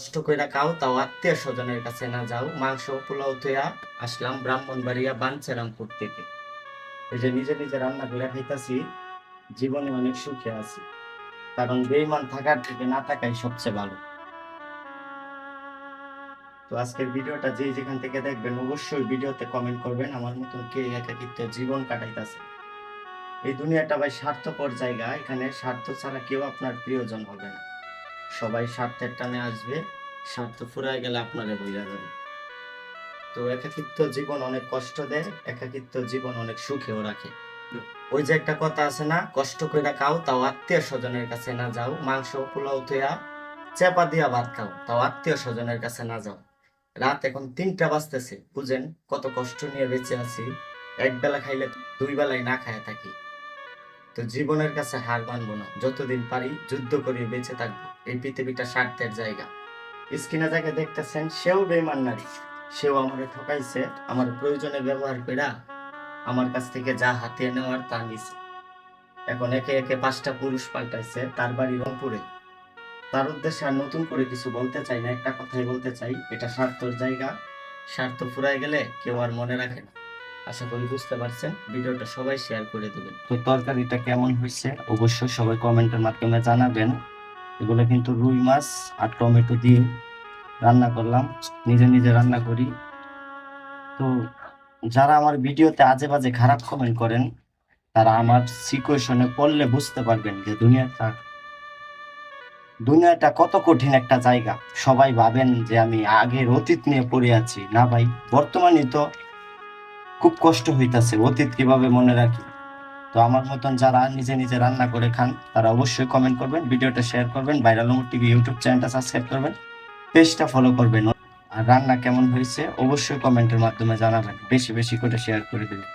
কষ্ট কইরা খাও, তাও আত্মীয় স্বজনের কাছে না যাও। মাংস পোলাও থইয়া আসলাম ব্রাহ্মণবাড়িয়া বাঞ্চারামপুর থেকে। এই যে নিজে নিজে রান্না করে খাইতাছি, জীবনে অনেক সুখে আছি। কারণ বেইমান থাকার থেকে না থাকাই সবচেয়ে ভালো। তো আজকের ভিডিওটা যে যেখান থেকে দেখবেন, অবশ্যই ভিডিওতে কমেন্ট করবেন। আমার মতন কে একাকিত্ব জীবন কাটাইতেছে। এই দুনিয়াটা ভাই স্বার্থপর জায়গা। এখানে স্বার্থ ছাড়া কেউ আপনার প্রিয়জন হবে না। সবাই স্বার্থের টানে আসবে স্বার্থ ফুরায় গেলে আপনারে বইলা যাবে। তো একাকিত্ব জীবন অনেক কষ্ট দেয়, একাকিত্ব জীবন অনেক সুখেও রাখে। ওই যে একটা কথা আছে না, কষ্ট কইরা খাও, তাও আত্মীয় স্বজনের কাছে না যাও। মাংস, পোলাও থইয়া চেপা দিয়া ভাত খাও, তাও আত্মীয় স্বজনের কাছে না যাও। রাত এখন তিনটা বাজতেছে, বুঝেন কত কষ্ট নিয়ে বেঁচে আছি। এক বেলা খাইলে দুই বেলায় না খায় থাকি। তো জীবনের কাছে হার মানবো না। যতদিন পারি যুদ্ধ করে, বেঁচে থাকব। এই পৃথিবীটা স্বার্থের জায়গা। স্ক্রিনে যাকে দেখতেছেন, সেও বেমান নারী। সেও আমারে ঠকাইছে, আমার প্রয়োজনে ব্যবহার কইরা আমার কাছ থেকে যা হাতিয়ে নেওয়ার তা নিছে। এখন একে একে পাঁচটা পুরুষ পাল্টাইছে তার বাড়ি রংপুরে। তার উদ্দেশ্যে আর নতুন করে কিছু বলতে চাই না, একটা কথাই বলতে চাই, এটা স্বার্থর জায়গা। স্বার্থ ফুরাই গেলে কেউ আর মনে রাখে না। আশা করি বুঝতে পারছেন। ভিডিওটা সবাই শেয়ার করে দেবেন। তো তরকারিটা কেমন হয়েছে? অবশ্যই সবাই কমেন্টের মাধ্যমে জানাবেন। এগুলো কিন্তু রুই মাছ আর টমেটো দিয়ে রান্না করলাম। নিজে নিজে রান্না করি। তো যারা আমার ভিডিওতে আজে বাজে খারাপ কমেন্ট করেন, তারা আমার সিচুয়েশনে পড়লে বুঝতে পারবেন যে দুনিয়াটা দুনিয়াটা কত কঠিন একটা জায়গা। সবাই ভাবেন যে আমি আগের অতীত নিয়ে পড়ে আছি। না ভাই, বর্তমানে তো খুব কষ্ট হইতাছে, অতীত কীভাবে মনে রাখি? তো আমার মতন যারা নিজে নিজে রান্না করে খান, তারা অবশ্যই কমেন্ট করবেন, ভিডিওটা শেয়ার করবেন ভাইরাল টিভি ইউটিউব চ্যানেলটা সাবস্ক্রাইব করবেন পেজটা ফলো করবেন। আর রান্না কেমন হয়েছে অবশ্যই কমেন্টের মাধ্যমে জানাবেন, বেশি বেশি করে শেয়ার করে দেবেন।